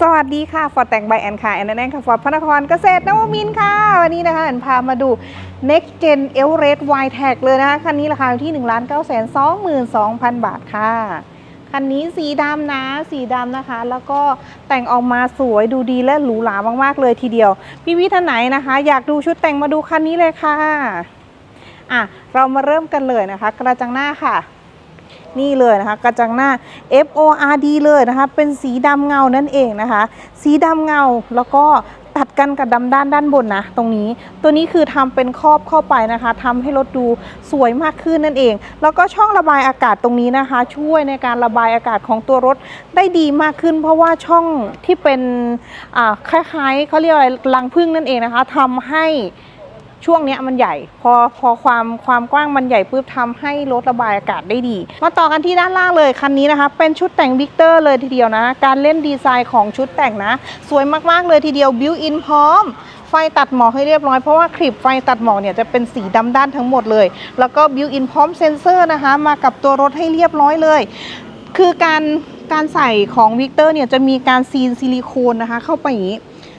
สวัสดีค่ะ ฟอร์ดแต่งใบแอนค่ะ แอนแอนค่ะ ฟอร์พระนครเกษตรนวมินทร์ค่ะ วันนี้นะคะแอนพามาดู Next Gen e v e r e s t Y Tag เลยนะคะ คันนี้ราคาอยู่ที่ 1,922,000 บาทค่ะ คันนี้สีดำนะ สีดำนะคะ แล้วก็แต่งออกมาสวยดูดีและหรูหรามากๆเลยทีเดียว พี่วิท่านไหนนะคะ อยากดูชุดแต่งมาดูคันนี้เลยค่ะ อะ เรามาเริ่มกันเลยนะคะ กระจังหน้าค่ะ นี่เลยนะคะ กระจังหน้า F O R D เลยนะคะ เป็นสีดำเงานั่นเองนะคะ สีดำเงาแล้วก็ตัดกันกับดำด้านด้านบนนะตรงนี้ตัวนี้คือทำเป็นครอบเข้าไปนะคะทำให้รถดูสวยมากขึ้นนั่นเอง แล้วก็ช่องระบายอากาศตรงนี้นะคะ ช่วยในการระบายอากาศของตัวรถได้ดีมากขึ้น เพราะว่าช่องที่เป็นคล้ายๆเขาเรียกอะไรรังผึ้งนั่นเองนะคะทำให้ ช่วงเนี้ยมันใหญ่ พอพอความความกว้างมันใหญ่ปุ๊บทำให้รถระบายอากาศได้ดี มาต่อกันที่ด้านล่างเลยคันนี้นะคะ เป็นชุดแต่งวิกเตอร์เลยทีเดียวนะ การเล่นดีไซน์ของชุดแต่งนะ สวยมากๆเลยทีเดียวบิวอินพร้อมไฟตัดหมอกให้เรียบร้อยเพราะว่าคลิปไฟตัดหมอกเนี่ยจะเป็นสีดำด้านทั้งหมดเลย แล้วก็บิวอินพร้อมเซนเซอร์นะคะ มากับตัวรถให้เรียบร้อยเลย คือการการใส่ของวิกเตอร์เนี่ยจะมีการซีนซิลิโคนนะคะ เข้าไปอย่างนี้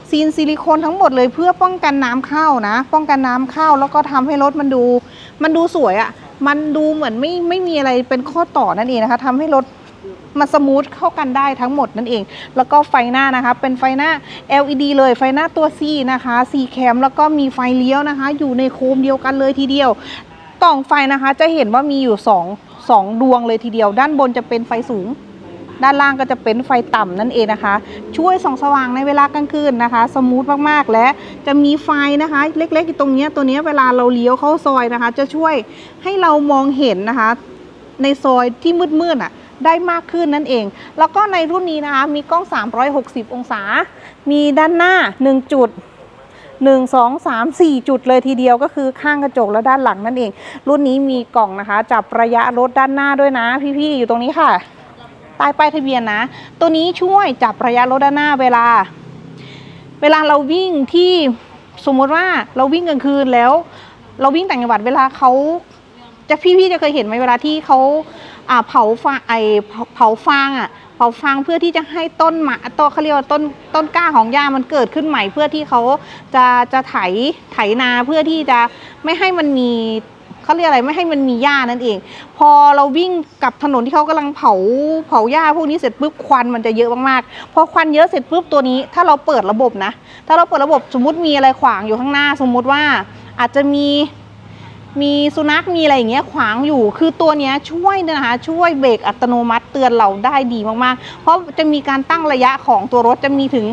ซีนซิลิโคนทั้งหมดเลยเพื่อป้องกันน้ำเข้านะ ป้องกันน้ำเข้าแล้วก็ทำให้รถมันดู มันดูสวยอะ่ะ มันดูเหมือนไม่ไม่มีอะไรเป็นข้อต่อนั่นเองนะคะทำให้รถมันสมูทเข้ากันได้ทั้งหมดนั่นเอง แล้วก็ไฟหน้านะคะ เป็นไฟหน้า LED เลยไฟหน้าตัว C นะคะ C แคมแล้วก็มีไฟเลี้ยวนะคะ อยู่ในโคมเดียวกันเลยทีเดียวกล่องไฟนะคะจะเห็นว่ามีอยู่2 2ดวงเลยทีเดียว ด้านบนจะเป็นไฟสูง ด้านล่างก็จะเป็นไฟต่ำนั่นเองนะคะ ช่วยส่องสว่างในเวลากลางคืนนะคะ สมูทมากๆและจะมีไฟนะคะ เล็กๆอยู่ตรงนี้ตัวนี้เวลาเราเลี้ยวเข้าซอยนะคะ จะช่วยให้เรามองเห็นนะคะ ในซอยที่มืดๆอะได้มากขึ้นนั่นเอง แล้วก็ในรุ่นนี้นะคะ มีกล้อง 360 องศา มีด้านหน้า 1 จุด 1 2 3 4 จุดเลยทีเดียวก็คือข้างกระจกและด้านหลังนั่นเอง รุ่นนี้มีกล่องนะคะ จับระยะรถด้านหน้าด้วยนะ พี่ๆ อยู่ตรงนี้ค่ะ ใต้ป้ายทะเบียนนะ ตัวนี้ช่วยจับระยะรถด้านหน้าเวลา เวลาเราวิ่งที่สมมติว่าเราวิ่งกลางคืนแล้ว เราวิ่งต่างจังหวัดเวลาเขาจะพี่ๆจะเคยเห็นไหมเวลาที่เขาอ่าเผาฟางไอเผาฟางอะเผาฟางเพื่อที่จะให้ต้นหมาต้นเขาเรียกว่าต้นต้นก้าของหญ้ามันเกิดขึ้นใหม่ เพื่อที่เขาจะจะไถไถนาเพื่อที่จะไม่ให้มันมี เขาเรียกอะไรไม่ให้มันมีหญ้านั่นเอง พอเราวิ่งกับถนนที่เขากำลังเผาเผาหญ้าพวกนี้เสร็จปุ๊บควันมันจะเยอะมากๆพอควันเยอะเสร็จปุ๊บตัวนี้ ถ้าเราเปิดระบบนะ ถ้าเราเปิดระบบสมมติมีอะไรขวางอยู่ข้างหน้า สมมุติว่าอาจจะมี มีสุนัขมีอะไรอย่างเงี้ยขวางอยู่ คือตัวเนี้ยช่วยนะคะ ช่วยเบรกอัตโนมัติเตือนเราได้ดีมากๆ เพราะจะมีการตั้งระยะของตัวรถจะมีถึง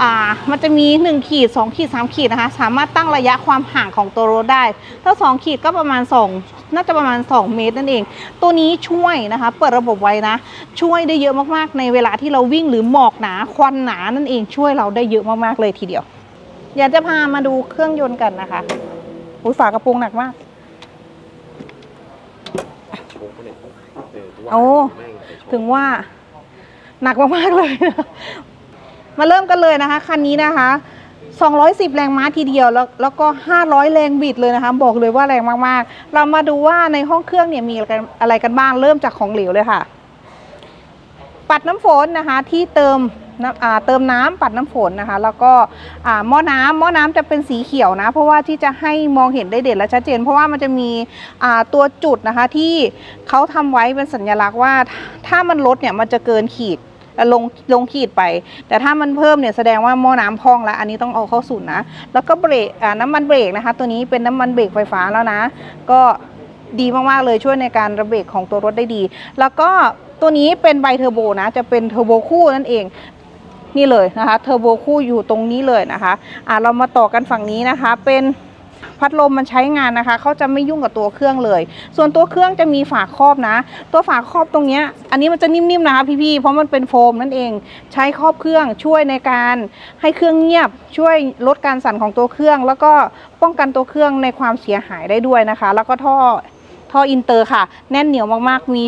อ่ามันจะมี 1 ขีด 2 ขีด 3 ขีดนะคะ สามารถตั้งระยะความห่างของตัวรถได้ ถ้า 2 ขีดก็ประมาณ 2 น่าจะประมาณ 2 เมตรนั่นเอง ตัวนี้ช่วยนะคะ เปิดระบบไว้นะ ช่วยได้เยอะมากๆ ในเวลาที่เราวิ่งหรือหมอกหนาควันหนานั่นเองช่วยเราได้เยอะมากๆเลยทีเดียวอยากจะพามาดูเครื่องยนต์กันนะคะอุ้ยฝากระโปรงหนักมาก โอ้ถึงว่าหนักมากๆเลยนะมาเริ่มกันเลยนะคะ คันนี้นะคะ 210 แรงม้าทีเดียวแล้วแล้วก็ 500 แรงบิดเลยนะคะ บอกเลยว่าแรงมากๆ เรามาดูว่าในห้องเครื่องเนี่ยมีอะไรกันอะไรกันบ้างเริ่มจากของเหลวเลยค่ะ ปัดน้ำฝนนะคะที่เติม เติมน้ำปัดน้ำฝนนะคะ แล้วก็หม้อน้ำหม้อน้ำจะเป็นสีเขียวนะ เพราะว่าที่จะให้มองเห็นได้เด่นและชัดเจน เพราะว่ามันจะมีตัวจุดนะคะที่เขาทำไว้เป็นสัญลักษณ์ว่าถ้ามันลดเนี่ยมันจะเกินขีดลงลงขีดไป แต่ถ้ามันเพิ่มเนี่ยแสดงว่าหม้อน้ำพองแล้ว อันนี้ต้องเอาเข้าศูนย์นะ แล้วก็เบรกน้ำมันเบรกนะคะ ตัวนี้เป็นน้ำมันเบรกไฟฟ้าแล้วนะ ก็ดีมากๆเลยช่วยในการระเบรกของตัวรถได้ดี แล้วก็ตัวนี้เป็นไบเทอร์โบนะ จะเป็นเทอร์โบคู่นั่นเอง นี่เลยนะคะเทอร์โบคู่อยู่ตรงนี้เลยนะคะอ่าเรามาต่อกันฝั่งนี้นะคะ เป็นพัดลมมันใช้งานนะคะเขาจะไม่ยุ่งกับตัวเครื่องเลย ส่วนตัวเครื่องจะมีฝาครอบนะ ตัวฝาครอบตรงนี้อันนี้มันจะนิ่มๆนะคะพี่ๆเพราะมันเป็นโฟมนั่นเอง ใช้ครอบเครื่องช่วยในการให้เครื่องเงียบ ช่วยลดการสั่นของตัวเครื่อง แล้วก็ป้องกันตัวเครื่องในความเสียหายได้ด้วยนะคะ แล้วก็ท่อ ท่ออินเตอร์ค่ะ แน่นเหนียวมากๆ มี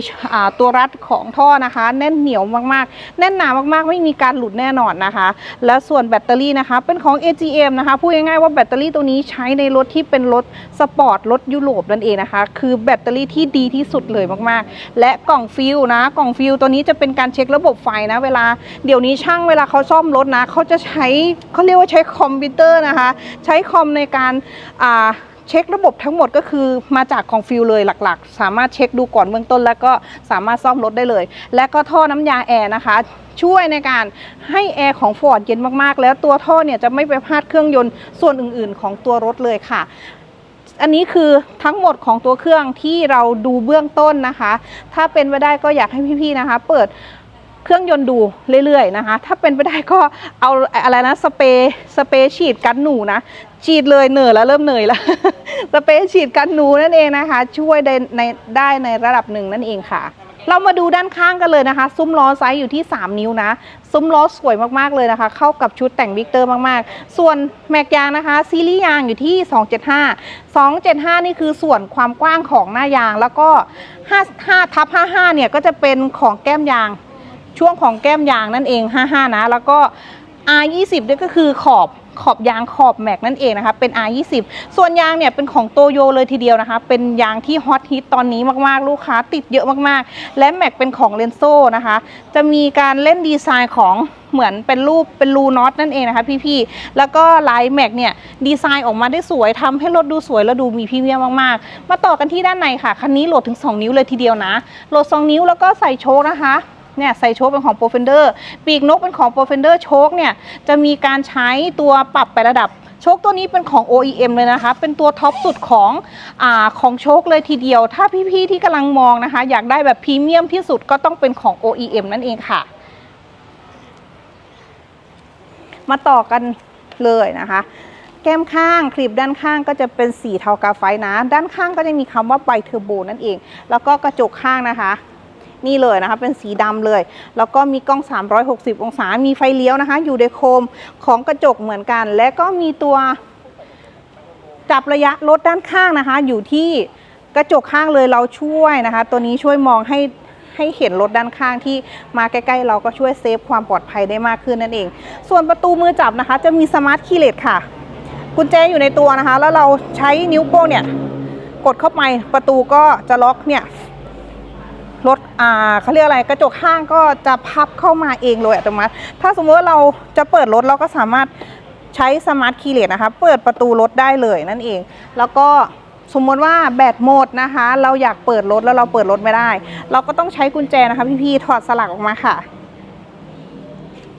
ตัวรัดของท่อนะคะ แน่นเหนียวมากๆ แน่นหนามากๆ ไม่มีการหลุดแน่นอนนะคะ แล้วส่วนแบตเตอรี่นะคะ เป็นของ AGM นะคะ พูดง่ายๆว่าแบตเตอรี่ตัวนี้ใช้ในรถที่เป็นรถสปอร์ตรถยุโรปนั่นเองนะคะ คือแบตเตอรี่ที่ดีที่สุดเลยมากๆ และกล่องฟิลนะ กล่องฟิลตัวนี้จะเป็นการเช็คระบบไฟนะ เวลาเดี๋ยวนี้ช่างเวลาเขาซ่อมรถนะ เขาจะใช้เขาเรียกว่าใช้คอมพิวเตอร์นะคะ ใช้คอมในการ เช็คระบบทั้งหมดก็คือมาจากของฟิลเลยหลักๆ สามารถเช็คดูก่อนเบื้องต้น แล้วก็สามารถซ่อมรถได้เลย และก็ท่อน้ำยาแอร์นะคะ ช่วยในการให้แอร์ของ Ford เย็นมากๆ แล้วตัวท่อเนี่ยจะไม่ไปพาดเครื่องยนต์ส่วนอื่นๆ ของตัวรถเลยค่ะอันนี้คือทั้งหมดของตัวเครื่องที่เราดูเบื้องต้นนะคะ ถ้าเป็นไปได้ก็อยากให้พี่ๆนะคะ เปิด เครื่องยนต์ดูเรื่อยๆนะคะ ถ้าเป็นไปได้ก็เอาอะไรนะสเปรย์สเปรย์ฉีดกันหนูนะฉีดเลยเหนื่อยแล้วเริ่มเหนื่อยแล้วสเปรย์ฉีดกันหนูนั่นเองนะคะ ช่วยได้ในได้ในระดับหนึ่งนั่นเองค่ะ เรามาดูด้านข้างกันเลยนะคะ ซุ้มล้อไซส์อยู่ที่ 3 นิ้วนะซุ้มล้อสวยมากๆเลยนะคะ เข้ากับชุดแต่งวิกเตอร์มากๆ ส่วนแม็กยางนะคะ ซีรีส์ยางอยู่ที่ 275 275 นี่คือส่วนความกว้างของหน้ายางแล้วก็55ทับ55เนี่ยก็จะเป็นของแก้มยาง ช่วงของแก้มยางนั่นเอง 55 นะ แล้วก็ R20 นี่ก็คือขอบขอบยางขอบแม็กนั่นเองนะคะ เป็น R20 ส่วนยางเนี่ยเป็นของโตโยเลยทีเดียวนะคะ เป็นยางที่ฮอตฮิตตอนนี้มากๆ ลูกค้าติดเยอะมากๆ และแม็กเป็นของเลนโซนะคะ จะมีการเล่นดีไซน์ของเหมือนเป็นรูปเป็นรูน็อตนั่นเองนะคะพี่ๆ แล้วก็ลายแม็กเนี่ยดีไซน์ออกมาได้สวยทำให้รถดูสวยแล้วดูมีพรีเมียมมากๆ มาต่อกันที่ด้านในค่ะ คันนี้โหลดถึง 2 นิ้วเลยทีเดียวนะ โหลด 2 นิ้วแล้วก็ใส่โชคนะคะ เนี่ยใส่โชคเป็นของ p r o f e n d e r ปีกนกเป็นของ p r o f e n d e r โชคเนี่ยจะมีการใช้ตัวปรับไประดับโชคตัวนี้เป็นของ OEM เลยนะคะ เป็นตัวท็อปสุดของอของโชคเลยทีเดียว ถ้าพี่ๆที่กำลังมองนะคะ อยากได้แบบพรีเมียมที่สุดก็ต้องเป็นของ OEM นั่นเองค่ะ มาต่อกันเลยนะคะ แก้มข้างคลิปด้านข้างก็จะเป็นสีเทากาไฟนะ ด้านข้างก็จะมีคำว่าไบเทอร์โบนั่นเอง แล้วก็กระจกข้างนะคะ นี่เลยนะคะเป็นสีดำเลย แล้วก็มีกล้อง 360 องศา มีไฟเลี้ยวนะคะ อยู่ในโคมของกระจกเหมือนกัน และก็มีตัวจับระยะรถด้านข้างนะคะ อยู่ที่กระจกข้างเลยเราช่วยนะคะ ตัวนี้ช่วยมองให้ให้เห็นรถด้านข้างที่มาใกล้ๆ เราก็ช่วยเซฟความปลอดภัยได้มากขึ้นนั่นเอง ส่วนประตูมือจับนะคะ จะมีสมาร์ทคีย์เลสค่ะ กุญแจอยู่ในตัวนะคะ แล้วเราใช้นิ้วโป้งเนี่ย กดเข้าไปประตูก็จะล็อกเนี่ย รถอ่าเขาเรียกอะไรกระจกข้างก็จะพับเข้ามาเองเลยอัตโนมัติ ถ้าสมมติว่าเราจะเปิดรถเราก็สามารถใช้สมาร์ทคีย์เลสนะคะเปิดประตูรถได้เลยนั่นเอง แล้วก็สมมติว่าแบตหมดนะคะ เราอยากเปิดรถแล้วเราเปิดรถไม่ได้ เราก็ต้องใช้กุญแจนะคะพี่ๆถอดสลักออกมาค่ะ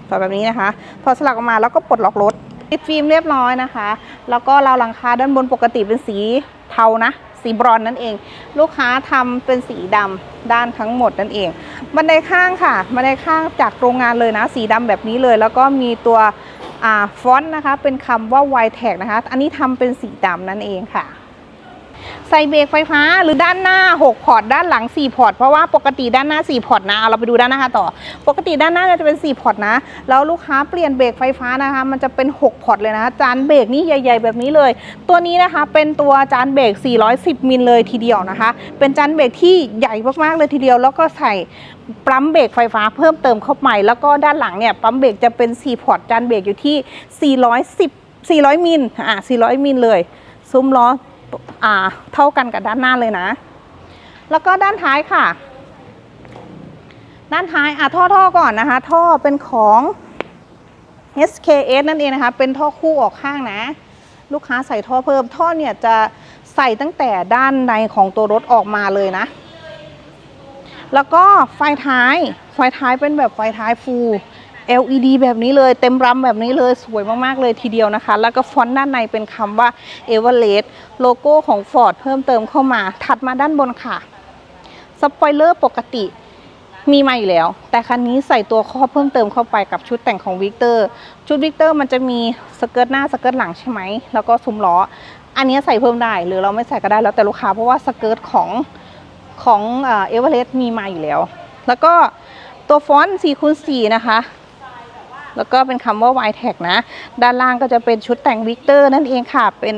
ถอดแบบนี้นะคะ ถอดสลักออกมาแล้วก็ปลดล็อกรถติดฟิล์มเรียบร้อยนะคะ แล้วก็เราหลังคาด้านบนปกติเป็นสีเทานะ สีบรอนนั่นเอง ลูกค้าทำเป็นสีดำด้านทั้งหมดนั่นเองบันไดข้างค่ะบันไดข้างจากโรงงานเลยนะ สีดำแบบนี้เลย แล้วก็มีตัวอ่าฟอนต์นะคะ เป็นคำว่า y t a g นะคะ อันนี้ทำเป็นสีดำนั่นเองค่ะ ใส่เบรกไฟฟ้าหรือด้านหน้า 6 พอร์ตด้านหลัง 4 พอร์ต เพราะว่าปกติด้านหน้า 4 พอร์ตนะเอาเราไปดูด้านหน้าต่อ ปกติด้านหน้าจะเป็น 4 พอร์ตนะ แล้วลูกค้าเปลี่ยนเบรกไฟฟ้านะคะ มันจะเป็น 6 พอร์ตเลยนะจานเบรกนี่ใหญ่ ๆ แบบนี้เลย ตัวนี้นะคะเป็นตัวจานเบรก 410 มิลเลยทีเดียวนะคะ เป็นจานเบรกที่ใหญ่มากๆเลยทีเดียว แล้วก็ใส่ปั๊มเบรกไฟฟ้าเพิ่มเติมเข้าไปแล้วก็ด้านหลังเนี่ยปั๊มเบรกจะเป็น 4 พอร์ตจานเบรกอยู่ที่ 410 400 มิลอะ400 มิลเลยซุ้มล้อ เท่ากันกับด้านหน้าเลยนะ แล้วก็ด้านท้ายค่ะ ด้านท้ายอะท่อท่อก่อนนะคะ ท่อเป็นของ SKS นั่นเองนะคะ เป็นท่อคู่ออกข้างนะ ลูกค้าใส่ท่อเพิ่มท่อเนี่ยจะใส่ตั้งแต่ด้านในของตัวรถออกมาเลยนะ แล้วก็ไฟท้าย ไฟท้ายเป็นแบบไฟท้ายฟูล LED แบบนี้เลยเต็มรำแบบนี้เลยสวยมากๆเลยทีเดียวนะคะ แล้วก็ฟอนต์ด้านในเป็นคำว่า e v e r e s t โลโก้ของ Ford เพิ่มเติมเข้ามาถัดมาด้านบนค่ะสปอยเลอร์ปกติมีมาอยู่แล้ว แต่คันนี้ใส่ตัวครอเพิ่มเติมเข้าไปกับชุดแต่งของวิกเตอร์ชุดวิกเตอร์มันจะมีสเกิร์ตหน้าสเกิร์ตหลังใช่ไหมแล้วก็ซุ้มล้อ อันนี้ใส่เพิ่มได้หรือเราไม่ใส่ก็ได้แล้วแต่ลูกค้าเพราะว่าสเกิร์ตของของเอเวอเรสต์มีมาอยู่แล้ว แล้วก็ตัวฟอนต์4คูณ4นะคะ แล้วก็เป็นคำว่า y t a g นะ ด้านล่างก็จะเป็นชุดแต่งวิกเตอร์นั่นเองค่ะ เป็น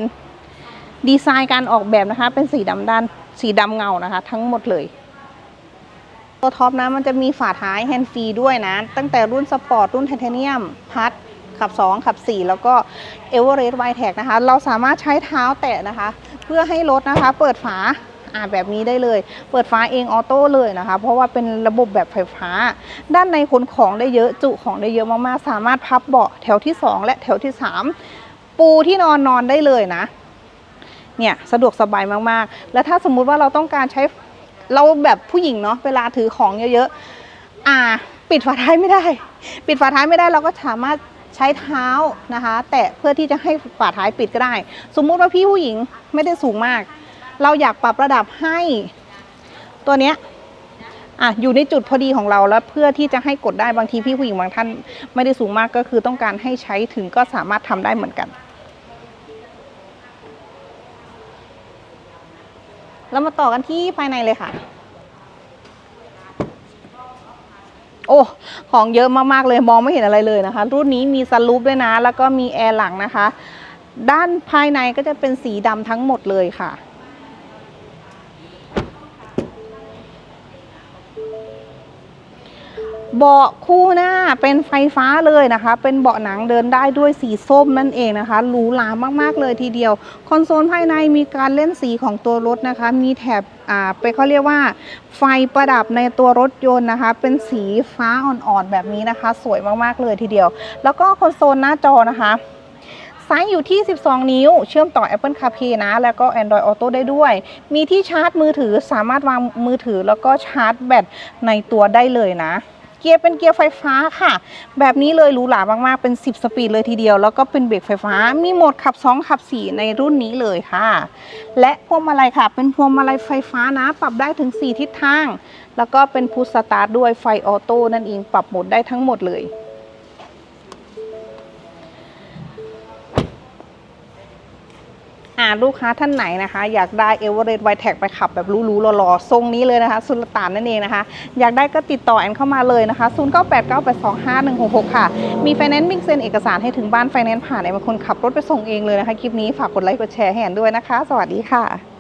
ดีไซน์การออกแบบนะคะ เป็นสีดำด้านสีดำเงานะคะ ทั้งหมดเลย ตัวท็อปนะมันจะมีฝาท้ายแฮนด์ฟรีด้วยนะ ตั้งแต่รุ่นสปอร์ตรุ่นไทเทเนียมพัดขับ 2 ขับ 4 แล้วก็เอเวอเรสต์ไวแท็กนะคะ เราสามารถใช้เท้าแตะนะคะ เพื่อให้รถนะคะ เปิดฝา อ่าแบบนี้ได้เลย เปิดฝาเองออโต้เลยนะคะ เพราะว่าเป็นระบบแบบไฟฟ้า ด้านในขนของได้เยอะจุของได้เยอะมากๆ สามารถพับเบาะแถวที่ 2 และแถวที่ 3 ปูที่นอนนอนได้เลยนะ เนี่ยสะดวกสบายมากๆ แล้วถ้าสมมุติว่าเราต้องการใช้เราแบบผู้หญิงเนาะเวลาถือของเยอะๆอ่า ปิดฝาท้ายไม่ได้ ปิดฝาท้ายไม่ได้เราก็สามารถใช้เท้านะคะ แตะเพื่อที่จะให้ฝาท้ายปิดก็ได้ สมมุติว่าพี่ผู้หญิงไม่ได้สูงมาก เราอยากปรับระดับให้ตัวเนี้ยอะอยู่ในจุดพอดีของเราแล้วเพื่อที่จะให้กดได้บางทีพี่ผู้หญิงบางท่าน ไม่ได้สูงมากก็คือต้องการให้ใช้ถึงก็สามารถทำได้เหมือนกัน แล้วมาต่อกันที่ภายในเลยค่ะ โอ้ ของเยอะมากๆเลยมองไม่เห็นอะไรเลยนะคะ รุ่นนี้มีสลูปด้วยนะ แล้วก็มีแอร์หลังนะคะ ด้านภายในก็จะเป็นสีดำทั้งหมดเลยค่ะ เบาะคู่หน้าเป็นไฟฟ้าเลยนะคะ เป็นเบาะหนังเดินได้ด้วยสีส้มนั่นเองนะคะหรูหรามากๆเลยทีเดียว คอนโซลภายในมีการเล่นสีของตัวรถนะคะ มีแถบอ่าไปเขาเรียกว่า ไฟประดับในตัวรถยนต์นะคะ เป็นสีฟ้าอ่อนๆแบบนี้นะคะ สวยมากๆเลยทีเดียว แล้วก็คอนโซลหน้าจอนะคะไซส์อยู่ที่ 12 นิ้ว เชื่อมต่อ Apple CarPlay นะ แล้วก็ Android Auto ได้ด้วย มีที่ชาร์จมือถือ สามารถวางมือถือแล้วก็ชาร์จแบตในตัวได้เลยนะ เกียร์เป็นเกียร์ไฟฟ้าค่ะ แบบนี้เลยหรูหรามากๆเป็น 10 สปีดเลยทีเดียว แล้วก็เป็นเบรกไฟฟ้ามีโหมดขับ 2 ขับ 4 ในรุ่นนี้เลยค่ะ และพวงมาลัยค่ะ เป็นพวงมาลัยไฟฟ้านะ ปรับได้ถึง 4 ทิศทาง แล้วก็เป็นพุทสตาร์ทด้วยไฟออโต้นั่นเองปรับโหมดได้ทั้งหมดเลย ลูกค้าท่านไหนนะคะ อยากได้เอเวอเรสต์ไวแท็กไปขับแบบรู้ๆหล่อๆทรงนี้เลยนะคะ สุลต่านนั่นเองนะคะ อยากได้ก็ติดต่อแอนเข้ามาเลยนะคะ 0989825166 ค่ะ มีไฟแนนซ์มิกเซ็นเอกสารให้ถึงบ้านไฟแนนซ์ผ่านแอนเป็นคนขับรถไปส่งเองเลยนะคะ คลิปนี้ฝากกดไลค์กดแชร์ให้แอนด้วยนะคะ สวัสดีค่ะ